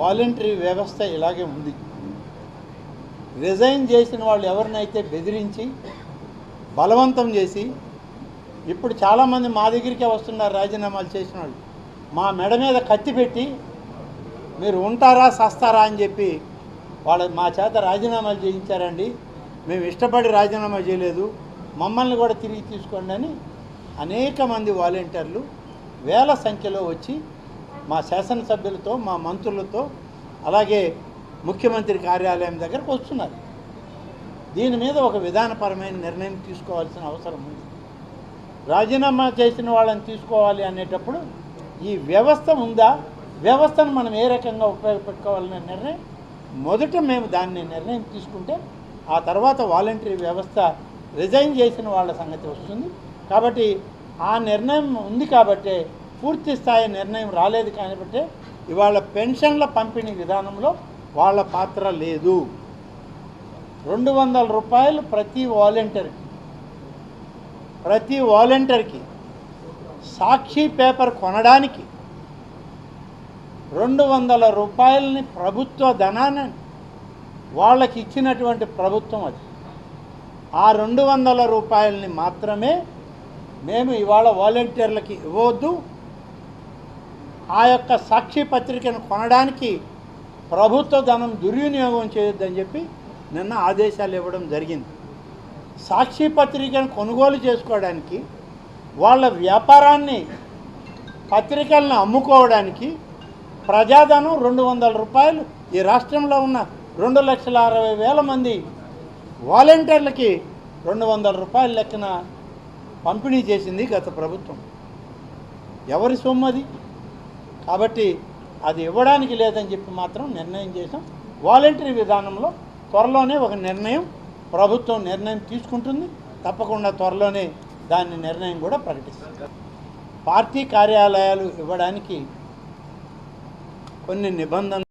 Voluntary వ్యవస్థ ఇలాగే ఉంది. రిజైన్ చేసిన వాళ్ళు ఎవరినైతే బెదిరించి బలవంతం చేసి ఇప్పుడు చాలామంది మా దగ్గరికే వస్తున్నారు రాజీనామాలు చేసిన వాళ్ళు. మా మెడ మీద కత్తి పెట్టి మీరు ఉంటారా సస్తారా అని చెప్పి వాళ్ళ మా చేత రాజీనామాలు చేయించారండి. మేము ఇష్టపడి రాజీనామా చేయలేదు. మమ్మల్ని కూడా తిరిగి తీసుకోండి అని అనేక మంది వాలంటీర్లు వేల సంఖ్యలో వచ్చి మా శాసనసభ్యులతో మా మంత్రులతో అలాగే ముఖ్యమంత్రి కార్యాలయం దగ్గరకు వస్తున్నారు. దీని మీద ఒక విధానపరమైన నిర్ణయం తీసుకోవాల్సిన అవసరం ఉంది. రాజీనామా చేసిన వాళ్ళని తీసుకోవాలి అనేటప్పుడు ఈ వ్యవస్థ ఉందా? వ్యవస్థను మనం ఏ రకంగా ఉపయోగపెట్టుకోవాలనే నిర్ణయం మొదట మేము దాన్ని నిర్ణయం తీసుకుంటే ఆ తర్వాత వాలంటరీ వ్యవస్థ రిజైన్ చేసిన వాళ్ళ సంగతి వస్తుంది. కాబట్టి ఆ నిర్ణయం ఉంది కాబట్టి పూర్తి స్థాయి నిర్ణయం రాలేదు కాబట్టి ఇవాళ పెన్షన్ల పంపిణీ విధానంలో వాళ్ళ పాత్ర లేదు. రెండు వందల రూపాయలు ప్రతి వాలంటీర్కి ప్రతి వాలంటీర్కి సాక్షి పేపర్ కొనడానికి రెండు వందల రూపాయలని ప్రభుత్వ ధనాన్ని వాళ్ళకి ఇచ్చినటువంటి ప్రభుత్వం అది. ఆ రెండు వందల రూపాయలని మాత్రమే మేము ఇవాళ వాలంటీర్లకి ఇవ్వద్దు ఆ యొక్క సాక్షి పత్రికను కొనడానికి ప్రభుత్వ ధనం దుర్వినియోగం చేయొద్దని చెప్పి నిన్న ఆదేశాలు ఇవ్వడం జరిగింది. సాక్షి పత్రికను కొనుగోలు చేసుకోవడానికి వాళ్ళ వ్యాపారాన్ని పత్రికలను అమ్ముకోవడానికి ప్రజాధనం రెండు వందల రూపాయలు ఈ రాష్ట్రంలో ఉన్న రెండు లక్షల అరవై వేల మంది వాలంటీర్లకి రెండు వందల రూపాయల లెక్కన పంపిణీ చేసింది గత ప్రభుత్వం. ఎవరి సొమ్ము అది? కాబట్టి అది ఇవ్వడానికి లేదని చెప్పి మాత్రం నిర్ణయం చేసాం వాలంటరీ విధానంలో త్వరలోనే ఒక నిర్ణయం ప్రభుత్వం నిర్ణయం తీసుకుంటుంది. తప్పకుండా త్వరలోనే దాని నిర్ణయం కూడా ప్రకటిస్తుంది. పార్టీ కార్యాలయాలు ఇవ్వడానికి కొన్ని నిబంధనలు